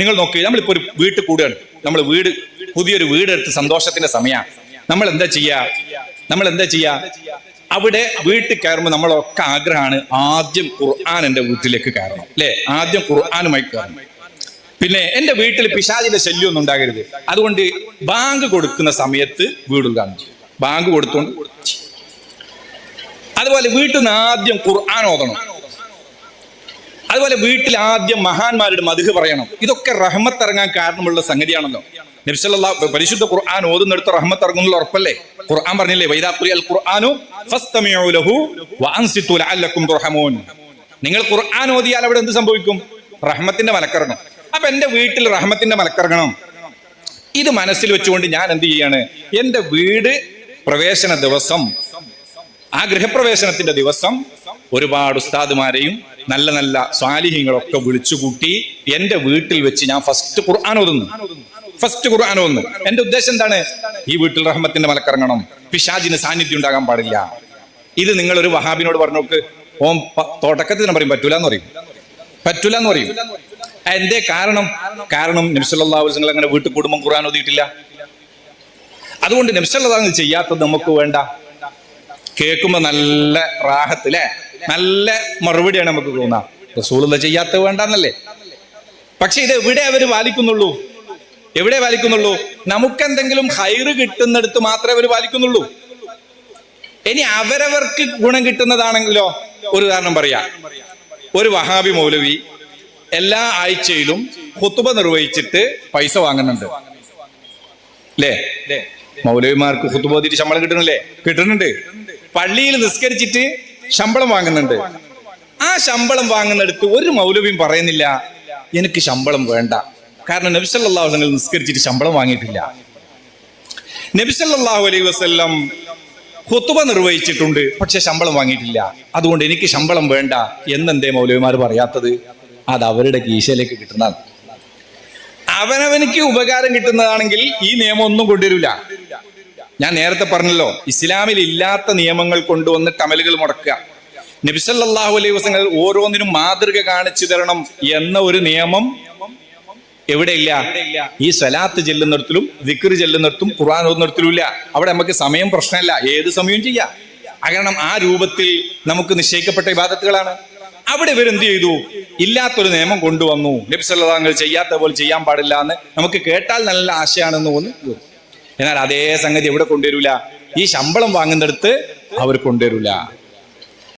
നിങ്ങൾ നോക്കി നമ്മളിപ്പോ ഒരു വീട്ടിൽ കൂടുകയാണ്. നമ്മൾ വീട് പുതിയൊരു വീടെടുത്ത് സന്തോഷത്തിന്റെ സമയമാണ് നമ്മൾ എന്താ ചെയ്യാ? നമ്മൾ എന്താ ചെയ്യാ? അവിടെ വീട്ടിൽ കയറുമ്പോൾ നമ്മളൊക്കെ ആഗ്രഹമാണ് ആദ്യം ഖുർആൻ എന്റെ വീട്ടിലേക്ക് കയറണം. അല്ലേ? ആദ്യം ഖുർആാനുമായി കയറണം. പിന്നെ എന്റെ വീട്ടിൽ പിശാചിന്റെ ശല്യം ഒന്നും ഉണ്ടാകരുത്. അതുകൊണ്ട് ബാങ്ക് കൊടുക്കുന്ന സമയത്ത് വീടും ഉദ്ഘാടനം ബാങ്ക് കൊടുത്തോണ്ട്. അതുപോലെ വീട്ടിൽ നിന്ന് ആദ്യം ഖുർആൻ ഓതണം. അതുപോലെ വീട്ടിൽ ആദ്യം മഹാന്മാരുടെ മധുഹ് പറയണം. ഇതൊക്കെ റഹ്മത്ത് ഇറങ്ങാൻ കാരണമുള്ള സംഗതിയാണല്ലോ. നബ്സല്ലാ പരിശുദ്ധ ഖുർആൻ ഓതുന്നിടത്ത് റഹ്മത്ത് ഇറങ്ങുന്നുള്ള ഉറപ്പല്ലേ? ഖുർആൻ പറഞ്ഞില്ലേ വൈദാഖുരി അൽ ഖുർആനു തുർഹമൂൻ. നിങ്ങൾ ഖുർആൻ ഓതിയാൽ അവിടെ എന്ത് സംഭവിക്കും? റഹ്മത്തിന്റെ മലക്കിറങ്ങും. അപ്പൊ എന്റെ വീട്ടിൽ റഹ്മത്തിന്റെ മലക്കിറങ്ങണം. ഇത് മനസ്സിൽ വെച്ചുകൊണ്ട് ഞാൻ എന്ത് ചെയ്യാണ്? എന്റെ വീട് പ്രവേശന ദിവസം ആ ഗൃഹപ്രവേശനത്തിന്റെ ദിവസം ഒരുപാട് ഉസ്താദുമാരെയും നല്ല നല്ല സ്വാലിഹ്യങ്ങളൊക്കെ വിളിച്ചുകൂട്ടി എന്റെ വീട്ടിൽ വെച്ച് ഞാൻ ഫസ്റ്റ് ഖുർആൻ ഓതുന്നു. ഫസ്റ്റ് ഖുർആൻ ഓതുന്നു. എന്റെ ഉദ്ദേശം എന്താണ്? ഈ വീട്ടിൽ റഹ്മത്തിന്റെ മലക്കറങ്ങണം. പിശാജിന് സാന്നിധ്യം ഉണ്ടാകാൻ പാടില്ല. ഇത് നിങ്ങൾ ഒരു വഹാബിനോട് പറഞ്ഞു നോക്ക്. ഓം തോട്ടക്കത്തിന് പറയും പറ്റൂല എന്ന് പറയും. പറ്റൂല എന്ന് പറയും. എന്തേ കാരണം? കാരണം നിമിഷല്ലാ നിങ്ങൾ അങ്ങനെ വീട്ടിൽ കുടുംബം ഖുർആൻ ഓതിയിട്ടില്ല. അതുകൊണ്ട് നിമിഷമുള്ളതാണ് ചെയ്യാത്തത് നമുക്ക് വേണ്ട. കേൾക്കുമ്പോ നല്ല റാഹത്തിലെ നല്ല മറുപടിയാണ് നമുക്ക് തോന്നാ. റസൂലുള്ള ചെയ്യാത്ത വേണ്ടെന്നല്ലേ? പക്ഷെ ഇത് എവിടെ അവർ പാലിക്കുന്നുള്ളൂ? എവിടെ പാലിക്കുന്നുള്ളൂ? നമുക്കെന്തെങ്കിലും ഹൈറ് കിട്ടുന്നിടത്ത് മാത്രമേ അവർ പാലിക്കുന്നുള്ളൂ. ഇനി അവരവർക്ക് ഗുണം കിട്ടുന്നതാണെങ്കിലോ? ഒരു കാരണം പറയാ. ഒരു വഹാബി മൗലവി എല്ലാ ആഴ്ചയിലും കുത്തുബ നിർവഹിച്ചിട്ട് പൈസ വാങ്ങുന്നുണ്ട്. അല്ലേ മൗലവിമാർക്ക് കുത്തുബോധിട്ട് ശമ്പളം കിട്ടണില്ലേ കിട്ടുന്നുണ്ട്. പള്ളിയിൽ നിസ്കരിച്ചിട്ട് ശമ്പളം വാങ്ങുന്നുണ്ട്. ആ ശമ്പളം വാങ്ങുന്നിടത്ത് ഒരു മൗലവിയും പറയുന്നില്ല. എനിക്ക് ശമ്പളം വേണ്ട. കാരണം നബിസല്ലാഹു നിങ്ങൾ നിസ്കരിച്ചിട്ട് ശമ്പളം വാങ്ങിയിട്ടില്ല. നബിസല്ലാഹു അലൈഹി വസ്ല്ലം ഹുത്തുബ നിർവഹിച്ചിട്ടുണ്ട് പക്ഷെ ശമ്പളം വാങ്ങിയിട്ടില്ല. അതുകൊണ്ട് എനിക്ക് ശമ്പളം വേണ്ട. എന്നെന്തേ മൗലവിമാർ പറയാത്തത്? അത് അവരുടെ കീശയിലേക്ക് കിട്ടുന്നതാണ്. അവനവനിക്ക് ഉപകാരം കിട്ടുന്നതാണെങ്കിൽ ഈ നിയമം ഒന്നും കൊണ്ടുവരില്ല. ഞാൻ നേരത്തെ പറഞ്ഞല്ലോ ഇസ്ലാമിൽ ഇല്ലാത്ത നിയമങ്ങൾ കൊണ്ടുവന്നിട്ട് അമലുകൾ മുടക്കുക. നബിസല്ലാഹു അലൈഹി വസങ്ങൾ ഓരോന്നിനും മാതൃക കാണിച്ചു തരണം എന്ന ഒരു നിയമം എവിടെയില്ല? ഈ സ്വലാത്ത് ചെല്ലുന്നിടത്തിലും വിക്കർ ചെല്ലുന്നിടത്തും ഖുർആൻ ഓതുന്നിടത്തിലും ഇല്ല അവിടെ നമുക്ക് സമയം പ്രശ്നമല്ല ഏത് സമയവും ചെയ്യാം. കാരണം ആ രൂപത്തിൽ നമുക്ക് നിശ്ചയിക്കപ്പെട്ട ഇബാദത്തുകളാണ്. അവിടെ ഇവരെന്ത് ചെയ്തു? ഇല്ലാത്തൊരു നിയമം കൊണ്ടുവന്നു. നബ്സല്ലാങ്ങൾ ചെയ്യാത്ത പോലെ ചെയ്യാൻ പാടില്ല എന്ന് നമുക്ക് കേട്ടാൽ നല്ല ആശയാണെന്ന് തോന്നി എന്നാൽ അതേ സംഗതി എവിടെ കൊണ്ടുവരില്ല ഈ ശമ്പളം വാങ്ങുന്നിടത്ത് അവർ കൊണ്ടുവരൂല.